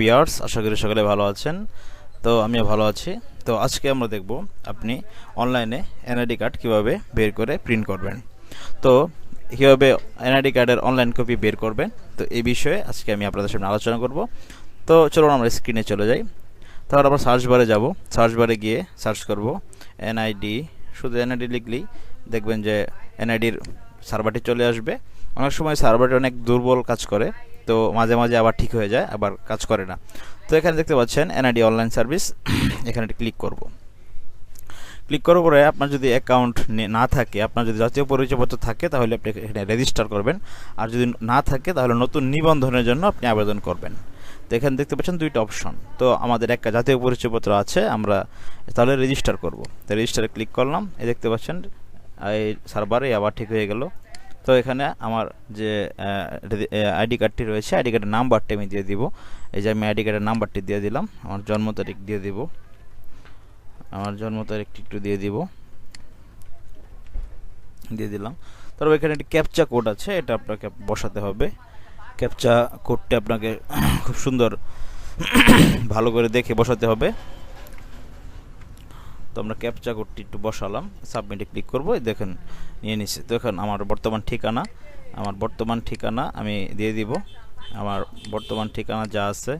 বিয়ার্স, আশা করি সকলে ভালো আছেন। তো আমিও ভালো আছি। তো আজকে আমরা দেখব আপনি অনলাইনে এনআইডি কার্ড কীভাবে বের করে প্রিন্ট করবেন। তো কীভাবে এনআইডি কার্ডের অনলাইন কপি বের করবেন, তো এই বিষয়ে আজকে আমি আপনাদের সামনে আলোচনা করব। তো চলুন আমরা স্ক্রিনে চলে যাই। তাহলে আমরা সার্চ বারে যাব। সার্চ বারে গিয়ে সার্চ করব এনআইডি। শুধু এনআইডি লিখলেই দেখবেন যে এনআইডির সার্ভারটি চলে আসবে। অনেক সময় সার্ভারটি অনেক দুর্বল কাজ করে। তো মাঝে মাঝে আবার ঠিক হয়ে যায়, আবার কাজ করে না। তো এখানে দেখতে পাচ্ছেন এনআইডি অনলাইন সার্ভিস, এখানে ক্লিক করব। ক্লিক করার পরে আপনার যদি অ্যাকাউন্ট না থাকে, আপনার যদি জাতীয় পরিচয়পত্র থাকে, তাহলে আপনি এখানে রেজিস্টার করবেন। আর যদি না থাকে, তাহলে নতুন নিবন্ধনের জন্য আপনি আবেদন করবেন। তো এখানে দেখতে পাচ্ছেন দুইটা অপশন। তো আমাদের একটা জাতীয় পরিচয়পত্র আছে, আমরা তাহলে রেজিস্টার করব। তো রেজিস্টারে ক্লিক করলাম এই দেখতে পাচ্ছেন, এই সার্ভারে আবার ঠিক হয়ে গেল। তো এখানে আমার যে আইডি কার্ডটি রয়েছে, আইডি কার্ডের নাম্বারটি আমি দিয়ে দিব। এই যে আমি আইডি কার্ডের নাম্বারটি দিয়ে দিলাম, আমার জন্ম তারিখ দিয়ে দিব। আমার জন্ম তারিখটি একটু দিয়ে দিব। দিয়ে দিলাম। তারপর এখানে একটি ক্যাপচা কোড আছে, এটা আপনাকে বসাতে হবে। ক্যাপচা কোডটি আপনাকে খুব সুন্দর ভালো করে দেখে বসাতে হবে। তো আমরা ক্যাপচা কোডটি একটু বসালাম সাবমিটে ক্লিক করব দেখেন, নিয়ে নিচ্ছে তো এখন আমার বর্তমান ঠিকানা, আমার বর্তমান ঠিকানা আমি দিয়ে দিব। আমার বর্তমান ঠিকানা যা আছে,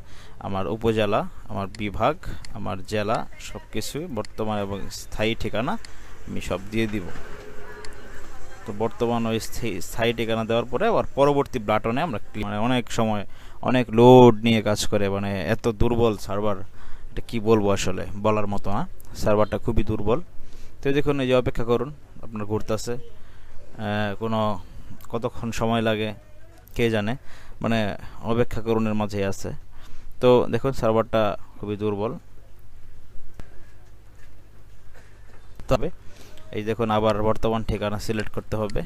আমার উপজেলা, আমার বিভাগ, আমার জেলা সব কিছুই বর্তমান এবং স্থায়ী ঠিকানা আমি সব দিয়ে দিব। তো বর্তমান ওই স্থায়ী ঠিকানা দেওয়ার পরে আবার পরবর্তী বাটনে আমরা মানে অনেক সময় অনেক লোড নিয়ে কাজ করে মানে এত দুর্বল সার্ভার এটা কি বলব আসলে? বলার মতো না সার্ভারটা খুবই দুর্বল। তো দেখুন, এই যে অপেক্ষা করুন, আপনার ঘুরতেছে। কোনো কতক্ষণ সময় লাগে, কে জানে? মানে অপেক্ষা করুনের মাঝেই আছে। তো দেখুন, সার্ভারটা খুবই দুর্বল। তবে এই দেখুন, আবার বর্তমান ঠিকানা সিলেক্ট করতে হবে।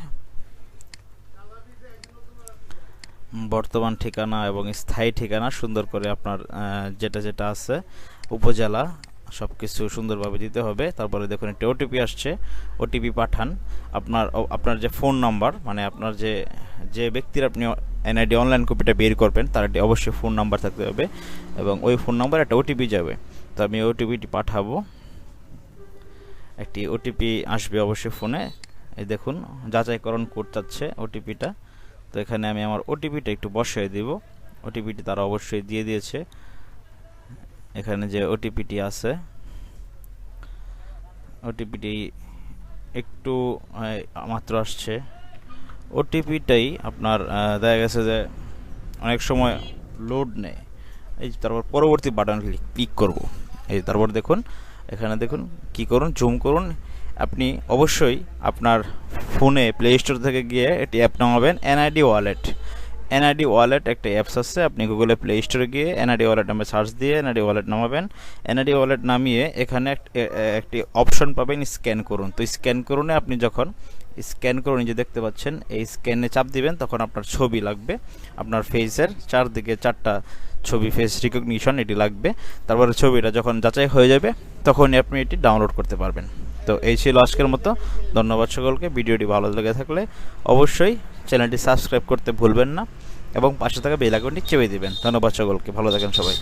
বর্তমান ঠিকানা এবং স্থায়ী ঠিকানা সুন্দর করে আপনার যেটা যেটা আছে, উপজেলা সব কিছু সুন্দরভাবে দিতে হবে। তারপরে দেখুন, একটি ওটিপি আসছে ওটিপি পাঠান। আপনার আপনার যে ফোন নাম্বার মানে আপনার যে যে ব্যক্তির আপনি এনআইডি, অনলাইন কপিটা বের করবেন, তার একটি অবশ্যই ফোন নাম্বার থাকতে হবে এবং ওই ফোন নাম্বার একটা ওটিপি যাবে। তো আমি ওটিপিটি পাঠাবো। একটি ওটিপি আসবে অবশ্যই ফোনে। এই দেখুন, যাচাইকরণ কোড চাচ্ছে ওটিপিটা তো এখানে আমি আমার ওটিপিটা একটু বসিয়ে দিব। ওটিপিটি তারা অবশ্যই দিয়ে দিয়েছে। এখানে যে ওটিপিটি আছে ওটিপিটি একটু মাত্র আসছে। ওটিপিটাই আপনার দেখা গেছে যে অনেক সময় লোড নেয় এই তারপর পরবর্তী বাটন ক্লিক করব। এই তারপর দেখুন, এখানে দেখুন, কি করুন জুম করুন। আপনি অবশ্যই আপনার ফোনে প্লে স্টোর থেকে গিয়ে একটি অ্যাপ নামাবেন এনআইডি ওয়ালেট এনআইডি ওয়ালেট একটা অ্যাপস আছে, আপনি গুগলে প্লে স্টোরে গিয়ে এনআইডি ওয়ালেট নামে সার্চ দিয়ে এনআইডি ওয়ালেট নামাবেন। এনআইডি ওয়ালেট নামিয়ে এখানে একটি অপশন পাবেন স্ক্যান করুন। তো স্ক্যান করুনে আপনি যখন স্ক্যান করুন যে দেখতে পাচ্ছেন, এই স্ক্যানে চাপ দিবেন, তখন আপনার ছবি লাগবে। আপনার ফেসের চারদিকে চারটা ছবি ফেস রিকগনিশন এটি লাগবে। তারপরে ছবিটা যখন যাচাই হয়ে যাবে, তখনই আপনি এটি ডাউনলোড করতে পারবেন। তো এই ছিল আজকের মতো। ধন্যবাদ সকলকে। ভিডিওটি ভালো লেগে থাকলে অবশ্যই চ্যানেলটি সাবস্ক্রাইব করতে ভুলবেন না এবং পাশে থাকা বেল আইকনটি চেপে দিবেন। ধন্যবাদ সকলকে। ভালো থাকেন সবাই।